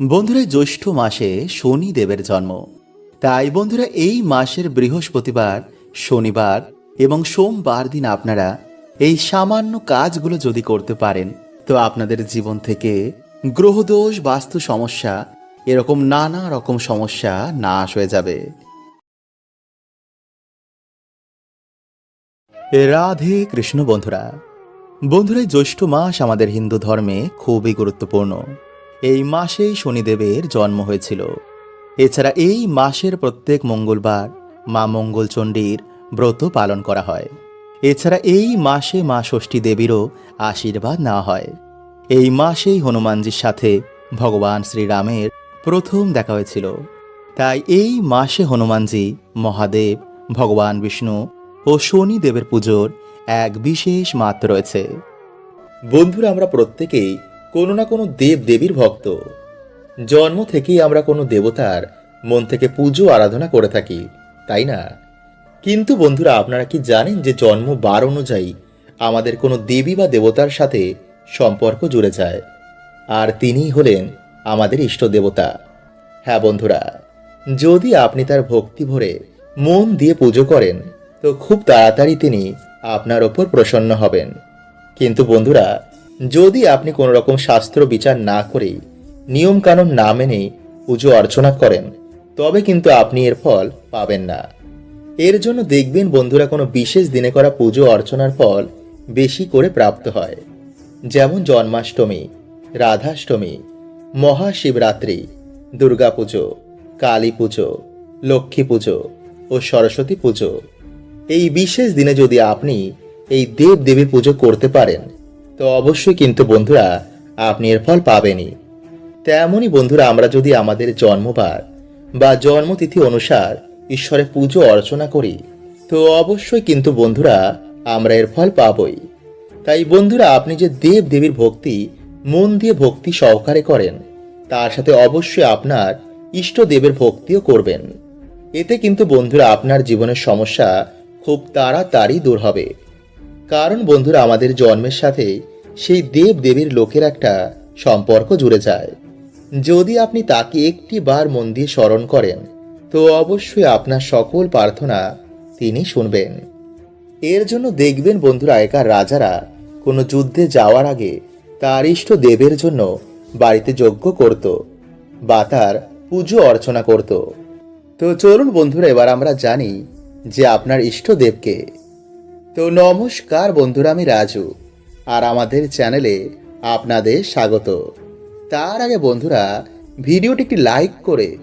বন্ধুরা, জ্যৈষ্ঠ মাসে শনি দেবের জন্ম। তাই বন্ধুরা, এই মাসের বৃহস্পতিবার, শনিবার এবং সোমবার দিন আপনারা এই সামান্য কাজগুলো যদি করতে পারেন, তো আপনাদের জীবন থেকে গ্রহদোষ, বাস্তু সমস্যা, এরকম নানা রকম সমস্যা নাশ হয়ে যাবে। রাধে কৃষ্ণ বন্ধুরা বন্ধুরা, জ্যৈষ্ঠ মাস আমাদের হিন্দু ধর্মে খুবই গুরুত্বপূর্ণ। এই মাসেই শনিদেবের জন্ম হয়েছিল। এছাড়া এই মাসের প্রত্যেক মঙ্গলবার মা মঙ্গলচণ্ডীর ব্রত পালন করা হয়। এছাড়া এই মাসে মা ষষ্ঠী দেবীরও আশীর্বাদ নেওয়া হয়। এই মাসেই হনুমানজির সাথে ভগবান শ্রীরামের প্রথম দেখা হয়েছিল। তাই এই মাসে হনুমানজি, মহাদেব, ভগবান বিষ্ণু ও শনি দেবের পুজোর এক বিশেষ মাত্র রয়েছে। বন্ধুরা, আমরা প্রত্যেকেই কোনো না কোনো দেব দেবীর ভক্ত। জন্ম থেকেই আমরা কোনো দেবতার মন থেকে পুজো, আরাধনা করে থাকি, তাই না? কিন্তু বন্ধুরা, আপনারা কি জানেন যে জন্ম বার অনুযায়ী আমাদের কোনো দেবী বা দেবতার সাথে সম্পর্ক জুড়ে যায়? আর তিনিই হলেন আমাদের ইষ্ট দেবতা। হ্যাঁ বন্ধুরা, যদি আপনি তার ভক্তি ভরে মন দিয়ে পুজো করেন, তো খুব তাড়াতাড়ি তিনি আপনার ওপর প্রসন্ন হবেন। কিন্তু বন্ধুরা যদি আপনি কোনো রকম শাস্ত্র বিচার না করে নিয়মকানুন না মেনে পুজো অর্চনা করেন, তবে কিন্তু আপনি এর ফল পাবেন না। এর জন্য দেখবেন বন্ধুরা কোনো বিশেষ দিনে করা পুজো অর্চনার ফল বেশি করে প্রাপ্ত হয়। যেমন জন্মাষ্টমী, রাধাষ্টমী, মহাশিবরাত্রি দুর্গাপুজো কালী পুজো, লক্ষ্মী পুজো ও সরস্বতী পুজো। এই বিশেষ দিনে যদি আপনি এই দেব দেবী পুজো করতে পারেন তো অবশ্যই কিন্তু বন্ধুরা, আপনি এর ফল পাবেনই। তেমনই বন্ধুরা, আমরা যদি আমাদের জন্মবার বা জন্মতিথি অনুসার ঈশ্বরের পুজো অর্চনা করি, তো অবশ্যই কিন্তু বন্ধুরা, আমরা এর ফল পাবই। তাই বন্ধুরা, আপনি যে দেব দেবীর ভক্তি, মন দিয়ে ভক্তি সহকারে করেন, তার সাথে অবশ্যই আপনার ইষ্ট দেবের ভক্তিও করবেন। এতে কিন্তু বন্ধুরা, আপনার জীবনের সমস্যা খুব তাড়াতাড়ি দূর হবে। কারণ বন্ধুরা, আমাদের জন্মের সাথে সেই দেব দেবীর লোকের একটা সম্পর্ক জুড়ে যায়। যদি আপনি তাকে একটি বার মন দিয়ে স্মরণ করেন, তো অবশ্যই আপনার সকল প্রার্থনা তিনি শুনবেন। এর জন্য দেখবেন বন্ধুরা একার রাজারা কোনো যুদ্ধে যাওয়ার আগে তার ইষ্ট দেবের জন্য বাড়িতে যজ্ঞ করত বা তার পুজো অর্চনা করত। তো চলুন বন্ধুরা, এবার আমরা জানি যে আপনার ইষ্ট দেবকে তো নমস্কার বন্ধুরা, আমি রাজু। আর আমাদের চ্যানেলে আপনাদের স্বাগত। তার আগে বন্ধুরা, ভিডিওটি একটি লাইক করে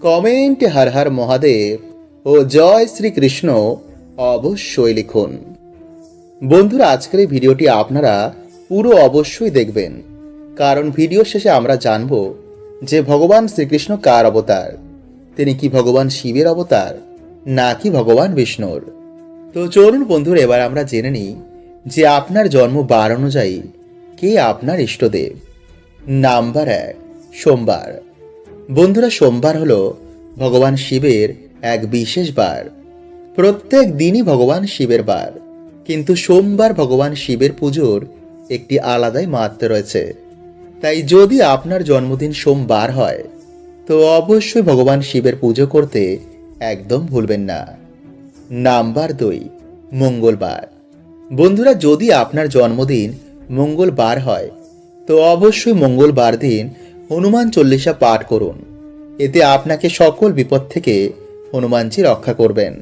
কমেন্টে হর হর মহাদেব ও জয় শ্রীকৃষ্ণ অবশ্যই লিখুন। বন্ধুরা, আজকের এই ভিডিওটি আপনারা পুরো অবশ্যই দেখবেন। কারণ ভিডিও শেষে আমরা জানব যে ভগবান শ্রীকৃষ্ণ কার অবতার? তিনি কি ভগবান শিবের অবতার? নাকি ভগবান বিষ্ণুর? তো চলুন বন্ধুরা, এবার আমরা জেনে নিই যে আপনার জন্ম বার অনুযায়ী কে আপনার ইষ্টদেব? নাম্বার এক, সোমবার। বন্ধুরা, সোমবার হলো ভগবান শিবের এক বিশেষ বার। প্রত্যেক দিনই ভগবান শিবের বার, কিন্তু সোমবার ভগবান শিবের পুজোর একটি আলাদাই মাত্রা রয়েছে। তাই যদি আপনার জন্মদিন সোমবার হয়, তো অবশ্যই ভগবান শিবের পুজো করতে একদম ভুলবেন না। নাম্বার দুই, মঙ্গলবার। বন্ধুরা, যদি আপনার জন্মদিন মঙ্গলবার হয়, তো অবশ্যই মঙ্গলবার দিন হনুমান চল্লিশা পাঠ করুন। এতে আপনাকে সকল বিপদ থেকে হনুমানজি রক্ষা করবেন।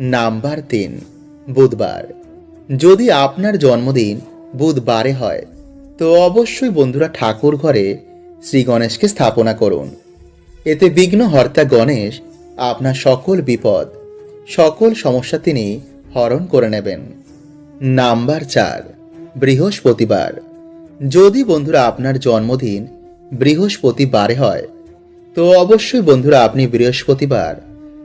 নাম্বার তিন, বুধবার। যদি আপনার জন্মদিন বুধবারে হয়, তো অবশ্যই বন্ধুরা ঠাকুর ঘরে শ্রী গণেশকে স্থাপনা করুন। এতে বিঘ্নহর্তা গণেশ আপনার সকল বিপদ সকল সমস্যা তিনি হরণ করে নেবেন। নাম্বার চার, বৃহস্পতিবার। যদি বন্ধুরা আপনার জন্মদিন বৃহস্পতিবারে হয়, তো অবশ্যই বন্ধুরা আপনি বৃহস্পতিবার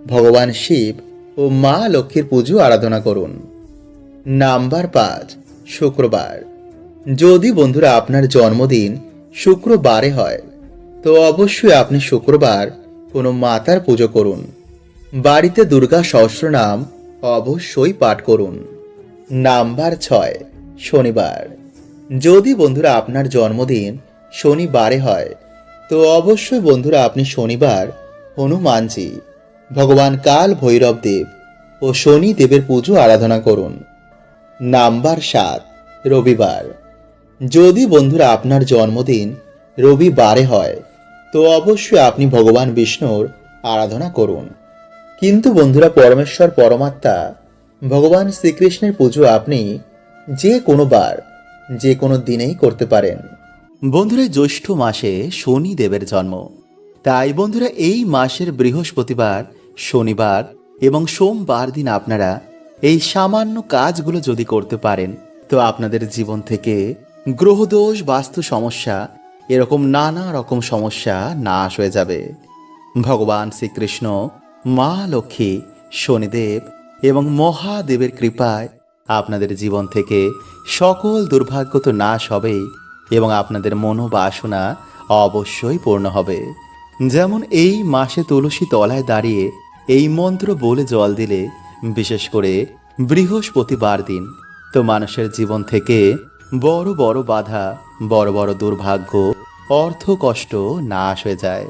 ভগবান শিব ও মা লক্ষ্মীর পুজো আরাধনা করুন। নাম্বার পাঁচ, শুক্রবার। যদি বন্ধুরা আপনার জন্মদিন শুক্রবারে হয়, তো অবশ্যই আপনি শুক্রবার কোনো মাতার পুজো করুন। বাড়িতে দুর্গা সহস্রনাম অবশ্যই পাঠ করুন। নাম্বার ছয়, শনিবার। যদি বন্ধুরা আপনার জন্মদিন শনিবারে হয়, তো অবশ্যই বন্ধুরা আপনি শনিবার হনুমানজি, ভগবান কাল ভৈরব দেব ও শনি দেবের পুজো আরাধনা করুন। নাম্বার সাত, রবিবার। যদি বন্ধুরা আপনার জন্মদিন রবিবারে হয়, তো অবশ্যই আপনি ভগবান বিষ্ণুর আরাধনা করুন। কিন্তু বন্ধুরা পরমেশ্বর, পরমাত্মা, ভগবান শ্রীকৃষ্ণের পুজো আপনি যে কোনো বার, যে কোনো দিনেই করতে পারেন। বন্ধুরা জ্যৈষ্ঠ মাসে শনি দেবের জন্ম। তাই বন্ধুরা, এই মাসের বৃহস্পতিবার, শনিবার এবং সোমবার দিন আপনারা এই সামান্য কাজগুলো যদি করতে পারেন, তো আপনাদের জীবন থেকে গ্রহদোষ, বাস্তু সমস্যা, এরকম নানা রকম সমস্যা নাশ হয়ে যাবে। ভগবান শ্রীকৃষ্ণ মা লক্ষ্মী, শনিদেব এবং মহাদেবের কৃপায় আপনাদের জীবন থেকে সকল দুর্ভাগ্য তো নাশ হবেই এবং আপনাদের মনোবাসনা অবশ্যই পূর্ণ হবে। যেমন এই মাসে তুলসী তলায় দাঁড়িয়ে এই মন্ত্র বলে জল দিলে, বিশেষ করে বৃহস্পতিবার দিন, তো মানুষের জীবন থেকে বড় বড় বাধা, বড় বড় দুর্ভাগ্য, অর্থ কষ্ট নাশ হয়ে যায়।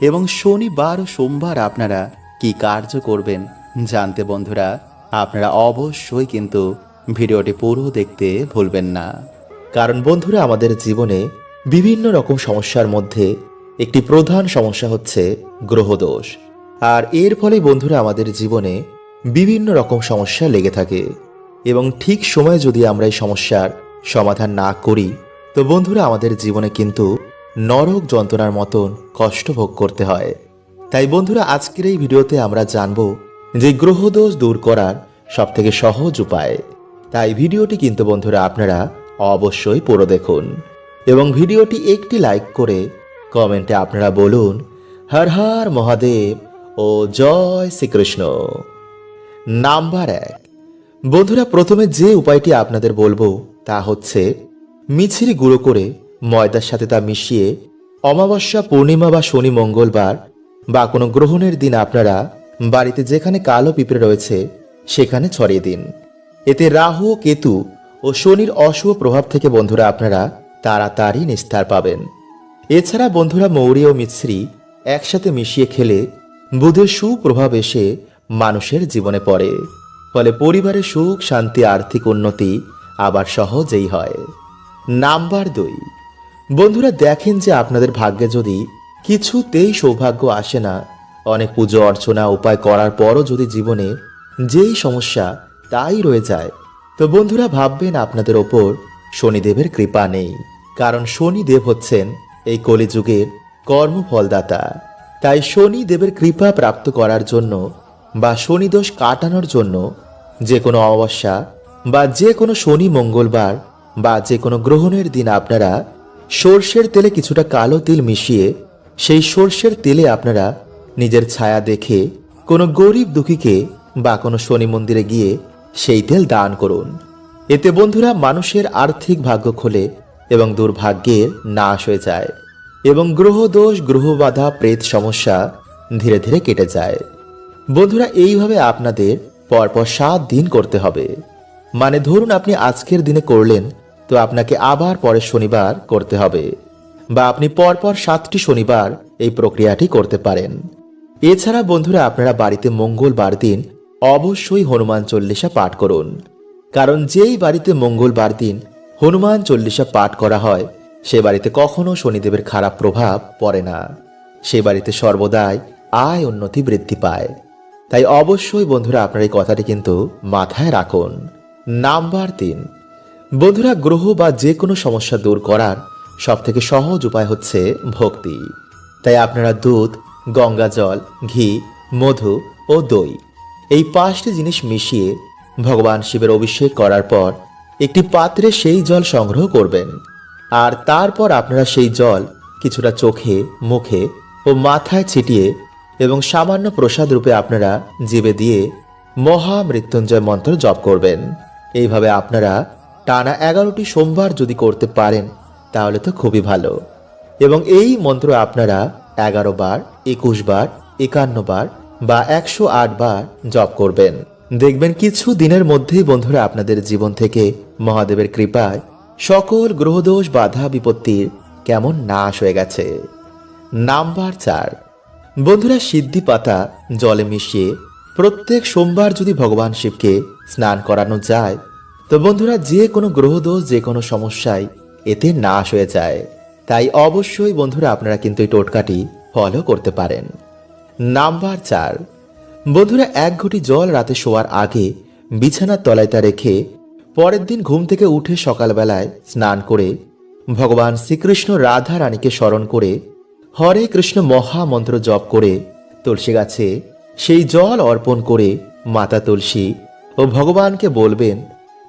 এবং শনিবার ও সোমবার আপনারা কি কার্য করবেন জানতে বন্ধুরা, আপনারা অবশ্যই কিন্তু ভিডিওটি পুরো দেখতে ভুলবেন না। কারণ বন্ধুরা, আমাদের জীবনে বিভিন্ন রকম সমস্যার মধ্যে একটি প্রধান সমস্যা হচ্ছে গ্রহদোষ আর এর ফলে বন্ধুরা, আমাদের জীবনে বিভিন্ন রকম সমস্যা লেগে থাকে। এবং ঠিক সময়ে যদি আমরা এই সমস্যার সমাধান না করি, তো বন্ধুরা, আমাদের জীবনে কিন্তু নরক যন্ত্রণার মতন কষ্ট ভোগ করতে হয়। তাই বন্ধুরা, আজকের এই ভিডিওতে আমরা জানব যে গ্রহদোষ দূর করার সবথেকে সহজ উপায়। তাই ভিডিওটি কিন্তু বন্ধুরা, আপনারা অবশ্যই পুরো দেখুন এবং ভিডিওটি একটি লাইক করে কমেন্টে আপনারা বলুন, হর হর মহাদেব ও জয় শ্রীকৃষ্ণ। নাম্বার এক। বন্ধুরা, প্রথমে যে উপায়টি আপনাদের বলব তা হচ্ছে, মিছিরি গুঁড়ো করে ময়দার সাথে তা মিশিয়ে অমাবস্যা, পূর্ণিমা বা শনি মঙ্গলবার বা কোনো গ্রহণের দিন আপনারা বাড়িতে যেখানে কালো পিঁপড়ে রয়েছে, সেখানে ছড়িয়ে দিন। এতে রাহু, কেতু ও শনির অশুভ প্রভাব থেকে বন্ধুরা আপনারা তাড়াতাড়ি নিস্তার পাবেন। এছাড়া বন্ধুরা মৌরি ও মিশ্রি একসাথে মিশিয়ে খেলে বুধের সুপ্রভাব এসে মানুষের জীবনে পড়ে। ফলে পরিবারের সুখ, শান্তি, আর্থিক উন্নতি আবার সহজেই হয়। নাম্বার দুই। বন্ধুরা দেখেন যে আপনাদের ভাগ্যে যদি কিছুতেই সৌভাগ্য আসে না। অনেক পুজো, অর্চনা, উপায় করার পরও যদি জীবনে যেই সমস্যা, তাই রয়ে যায়। তো বন্ধুরা, ভাববেন আপনাদের ওপর শনিদেবের কৃপা নেই। কারণ শনিদেব হচ্ছেন এই কলিযুগের কর্মফলদাতা। তাই শনি দেবের কৃপা প্রাপ্ত করার জন্য বা শনিদোষ কাটানোর জন্য যে কোনো অমাবস্যা বা যে কোনো শনি মঙ্গলবার বা যে কোনো গ্রহণের দিন আপনারা সর্ষের তেলে কিছুটা কালো তিল মিশিয়ে সেই সর্ষের তেলে আপনারা নিজের ছায়া দেখে কোনো গরিব দুঃখীকে বা কোনো শনি মন্দিরে গিয়ে সেই তেল দান করুন। এতে বন্ধুরা মানুষের আর্থিক ভাগ্য খোলে এবং দুর্ভাগ্যের নাশ হয়ে যায় এবং গ্রহদোষ, গ্রহবাধা, প্রেত সমস্যা ধীরে ধীরে কেটে যায়। বন্ধুরা, এইভাবে আপনাদের পরপর সাত দিন করতে হবে। মানে ধরুন আপনি আজকের দিনে করলেন, তো আপনাকে আবার পরের শনিবার করতে হবে। বা আপনি পরপর সাতটি শনিবার এই প্রক্রিয়াটি করতে পারেন। এছাড়া বন্ধুরা, আপনারা বাড়িতে মঙ্গলবার দিন অবশ্যই হনুমান চল্লিশা পাঠ করুন। কারণ যেই বাড়িতে মঙ্গলবার দিন হনুমান চল্লিশা পাঠ করা হয়, সে বাড়িতে কখনো শনিদেবের খারাপ প্রভাব পড়ে না। সে বাড়িতে সর্বদাই আয় উন্নতি বৃদ্ধি পায়। তাই অবশ্যই বন্ধুরা, আপনার এই কথাটি কিন্তু মাথায় রাখুন। নাম্বার তিন, বন্ধুরা, গ্রহ বা যে কোনো সমস্যা দূর করার সব থেকে সহজ উপায় হচ্ছে ভক্তি। তাই আপনারা দুধ, গঙ্গা জল, ঘি, মধু ও দই এই পাঁচটি জিনিস মিশিয়ে ভগবান শিবের অভিষেক করার পর একটি পাত্রে সেই জল সংগ্রহ করবেন। আর তারপর আপনারা সেই জল কিছুটা চোখে, মুখে ও মাথায় ছিটিয়ে এবং সামান্য প্রসাদ রূপে আপনারা জিবে দিয়ে মহা মৃত্যুঞ্জয় মন্ত্র জপ করবেন। এইভাবে আপনারা টানা এগারোটি সোমবার যদি করতে পারেন তাহলে তো খুবই ভালো। এবং এই মন্ত্র আপনারা এগারো বার, একুশ বার, একান্ন বার বা একশো আট বার জপ করবেন। দেখবেন কিছু দিনের মধ্যেই বন্ধুরা আপনাদের জীবন থেকে মহাদেবের কৃপায় সকল গ্রহদোষ, বাধা, বিপত্তির কেমন নাশ হয়ে গেছে। নাম্বার চার। বন্ধুরা সিদ্ধি পাতা জলে মিশিয়ে প্রত্যেক সোমবার যদি ভগবান শিবকে স্নান করানো যায়, তো বন্ধুরা যে কোনো গ্রহদোষ, যে কোনো সমস্যায় এতে নাশ হয়ে যায়। তাই অবশ্যই বন্ধুরা আপনারা কিন্তু এই টোটকাটি ফলো করতে পারেন। নাম্বার চার। বন্ধুরা, এক ঘটি জল রাতে শোয়ার আগে বিছানার তলায় তা রেখে পরের দিন ঘুম থেকে উঠে সকালবেলায় স্নান করে ভগবান শ্রীকৃষ্ণ রাধা রানীকে স্মরণ করে হরে কৃষ্ণ মহামন্ত্র জপ করে তুলসী গাছে সেই জল অর্পণ করে মাতা তুলসী ও ভগবানকে বলবেন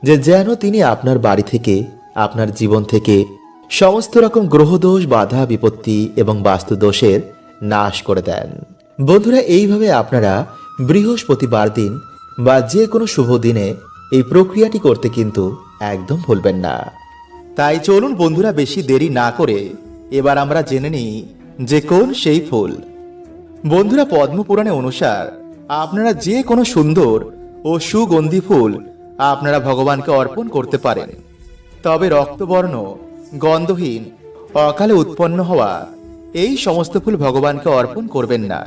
যে যেন তিনি আপনার বাড়ি থেকে আপনার জীবন থেকে সমস্ত রকম গ্রহদোষ, বাধা, বিপত্তি এবং বাস্তুদোষের নাশ করে দেন। বন্ধুরা, এইভাবে আপনারা বৃহস্পতিবার দিন বা যে কোনো শুভ দিনে এই প্রক্রিয়াটি করতে কিন্তু একদম ভুলবেন না। তাই চলুন বন্ধুরা, বেশি দেরি না করে এবার আমরা জেনে নিই যে কোন সেই ফুল। বন্ধুরা পদ্মপুরাণে অনুসার আপনারা যে কোনো সুন্দর ও সুগন্ধি ফুল আপনারা ভগবানকে অর্পণ করতে পারেন। তবে রক্তবর্ণ, গন্ধহীন, অকালে উৎপন্ন হওয়া, এই সমস্ত ফুল ভগবানকে অর্পণ করবেন না।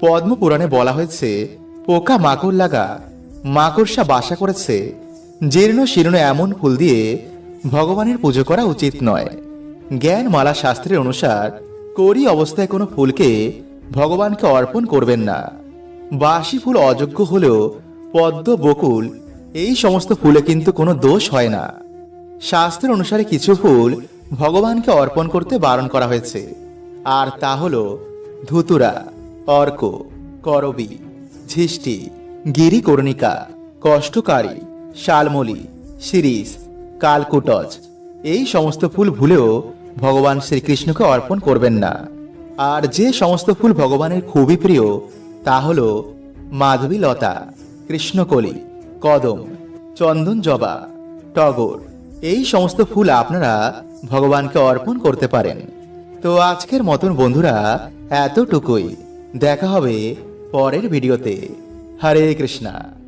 পদ্মপুরাণে বলা হয়েছে, পোকা মাকড় লাগা, মাকড়সা বাসা করেছে, জীর্ণ শীর্ণ এমন ফুল দিয়ে ভগবানের পুজো করা উচিত নয়। জ্ঞান মালা শাস্ত্রের অনুসার, করি অবস্থায় কোনো ফুলকে ভগবানকে অর্পণ করবেন না। বাসি ফুল অযোগ্য হলেও পদ্ম, বকুল, এই সমস্ত ফুলে কিন্তু কোনো দোষ হয় না। শাস্ত্রের অনুসারে কিছু ফুল ভগবানকে অর্পণ করতে বারণ করা হয়েছে। আর তা হল ধুতুরা, অর্ক, করবি ঝিষ্টি গিরি গিরিকর্ণিকা, কষ্টকারী, শালমলি, শিরিষ, কালকুটজ। এই সমস্ত ফুল ভুলেও ভগবান শ্রীকৃষ্ণকে অর্পণ করবেন না। আর যে সমস্ত ফুল ভগবানের খুবই প্রিয়, তা হল মাধবী লতা কৃষ্ণকলি, কদম চন্দন জবা টগর এই সমস্ত ফুল আপনারা ভগবানকে অর্পণ করতে পারেন। তো আজকের মতন বন্ধুরা, এতটুকুই। দেখা হবে পরের ভিডিওতে। হরে কৃষ্ণা।